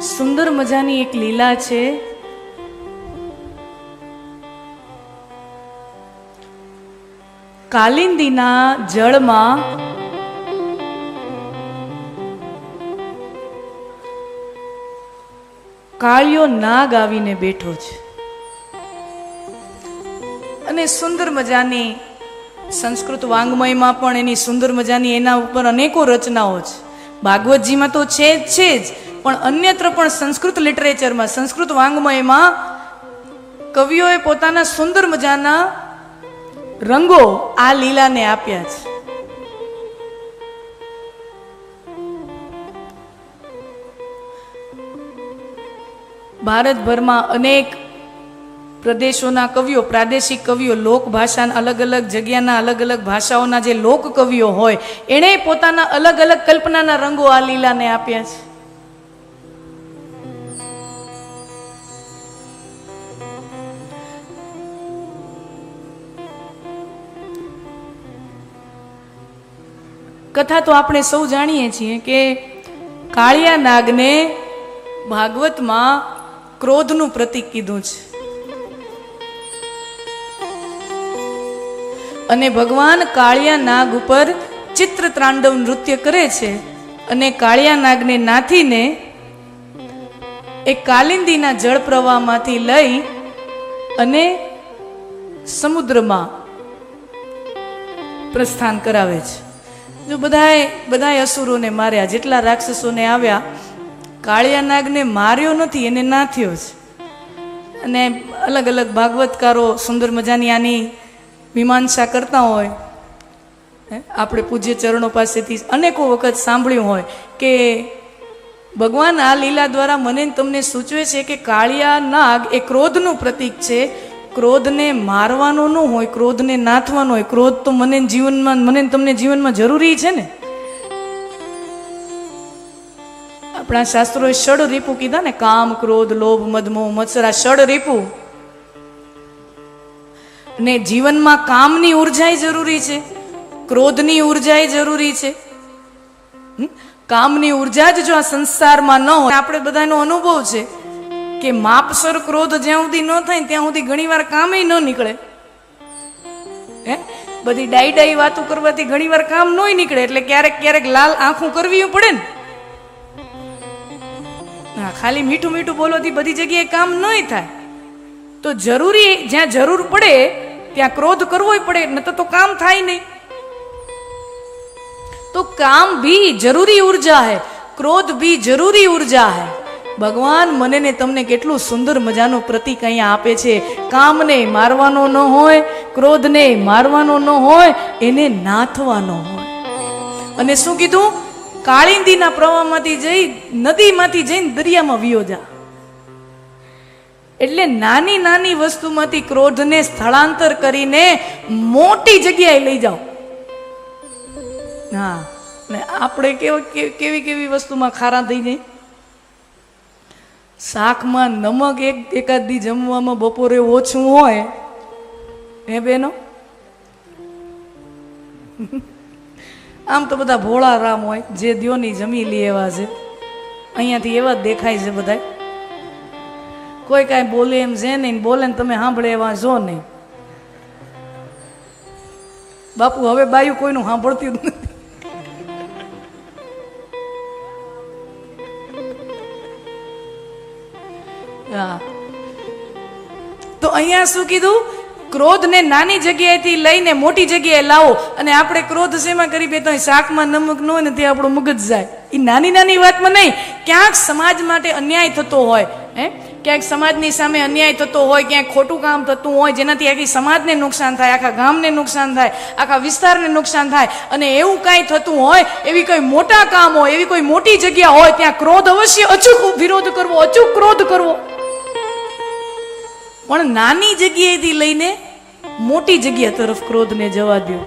સુંદર મજાની એક લીલા છે. કાલિંદીના જળમાં કાળિયો નાગ આવીને બેઠો છે. અને સુંદર મજાની સંસ્કૃત વાંગમયમાં પણ એની સુંદર મજાની એના ઉપર અનેકો રચનાઓ છે. ભાગવતજીમાં તો છે જ છે જ. પણ અન્યત્ર પણ સંસ્કૃત લિટરેચરમાં, સંસ્કૃત વાંગમયમાં કવિઓએ પોતાના સુંદર મજાના રંગો આ લીલાને આપ્યા છે. ભારતભરમાં અનેક પ્રદેશોના કવિઓ, પ્રાદેશિક કવિઓ લોક ભાષાના અલગ અલગ જગ્યાના અલગ અલગ ભાષાઓના જે લોક કવિઓ હોય, એણે પોતાના અલગ અલગ કલ્પનાના રંગો આ લીલાને આપ્યા છે. કથા તો આપણે સૌ જાણીએ છીએ કે કાળિયા નાગને ભાગવતમાં ક્રોધનું પ્રતીક કીધું છે. અને ભગવાન કાળિયા નાગ ઉપર ચિત્ર ત્રાંડવ નૃત્ય કરે છે અને કાળિયા નાગને નાથીને એ કાલિંદીના જળ પ્રવાહમાંથી લઈ અને સમુદ્રમાં પ્રસ્થાન કરાવે છે. બધાએ બધાએ અસુરોને માર્યા, જેટલા રાક્ષસોને આવ્યા, કાળિયા નાગને માર્યો નથી, એને નાથ્યો છે. અને અલગ અલગ ભાગવતકારો સુંદર મજાની આની મીમાંસા કરતા હોય આપણે પૂજ્ય ચરણો પાસેથી અનેકો વખત સાંભળ્યું હોય કે ભગવાન આ લીલા દ્વારા મને તમને સૂચવે છે કે કાળિયા નાગ એ ક્રોધનું પ્રતીક છે ક્રોધને મારવાનો ન હોય, ક્રોધને નાથવાનો હોય. ક્રોધ તો મને જીવનમાં, મને તમને જીવનમાં જરૂરી છે ને? આપણા શાસ્ત્રોએ ષડ રીપુ કીધા ને, કામ, ક્રોધ, લોભ મદમોહ મત્સરા, ષડ રીપુ. ને જીવનમાં કામની ઉર્જાય જરૂરી છે, ક્રોધની ઉર્જાય જરૂરી છે? કામની ઊર્જા જ જો આ સંસારમાં ન હોય, આપણે બધાનો અનુભવ છે. કે માપસર ક્રોધ જ્યાં સુધી ન થાય ત્યાં સુધી ઘણીવાર કામે ન નીકળે. હે? બધી ડાઈ ડાઈ વાતો કરવાથી ઘણીવાર કામ ન નીકળે, એટલે ક્યારેક ક્યારેક લાલ આંખું કરવી પડે ને. હા, ખાલી મીઠું મીઠું બોલવાથી બધી જગ્યાએ કામ નહીં થાય. તો જરૂરી, જ્યાં જરૂર પડે, ત્યાં ક્રોધ કરવો પડે, નતર તો કામ થાય નહીં તો કામ બી જરૂરી ઊર્જા હે, ક્રોધ બી જરૂરી ઊર્જા હે. ભગવાન મને ને તમને કેટલું સુંદર મજાનું પ્રતિક અહીંયા આપે છે. કામને મારવાનો ન હોય, ક્રોધને મારવાનો ન હોય, એને નાથવાનો હોય. અને શું કીધું? કાળિંદીના પ્રવાહમાંથી જઈ, નદીમાંથી જઈને દરિયામાં વિયો જા. એટલે નાની નાની વસ્તુમાંથી ક્રોધને સ્થળાંતર કરીને મોટી જગ્યાએ લઈ જાઓ. હા, ને આપણે કેવી કેવી કેવી વસ્તુમાં ખારા થઈ જાય શાકમાં નમક એક એકાદ દી જમવામાં બપોરે ઓછું હોય. હે બેનો? આમ તો બધા ભોળા રામ હોય, જે દ્યોની જમી લે એવા છે. અહીંયાથી એવા જ દેખાય છે બધા કોઈ કાંઈ બોલે એમ છે નહીં, બોલે ને તમે સાંભળે એવા જો નહીં. બાપુ, હવે બાયું કોઈનું સાંભળતી જ નથી. તો અહીંયા શું કીધું? ક્રોધને નાની જગ્યાએથી લઈને મોટી જગ્યાએ લાવો અને આપણે ક્રોધ શેમાં કરી તો શાકમાં નમક ન ને તે આપણું મગજ જાય. એ નાની નાની વાતમાં નહીં. ક્યાંક સમાજ માટે અન્યાય થતો હોય, હે? ક્યાંક સમાજની સામે અન્યાય થતો હોય, ક્યાંક ખોટું કામ થતું હોય, જેનાથી આખી સમાજને નુકસાન થાય, આખા ગામને નુકસાન થાય, આખા વિસ્તારને નુકસાન થાય. અને એવું કાંઈ થતું હોય, એવી કોઈ મોટા કામ હોય, એવી કોઈ મોટી જગ્યા હોય, ત્યાં ક્રોધ અવશ્ય અચૂક વિરોધ કરવો, અચૂક ક્રોધ કરવો. પણ નાની જગ્યાએથી લઈને મોટી જગ્યા તરફ ક્રોધને જવા દો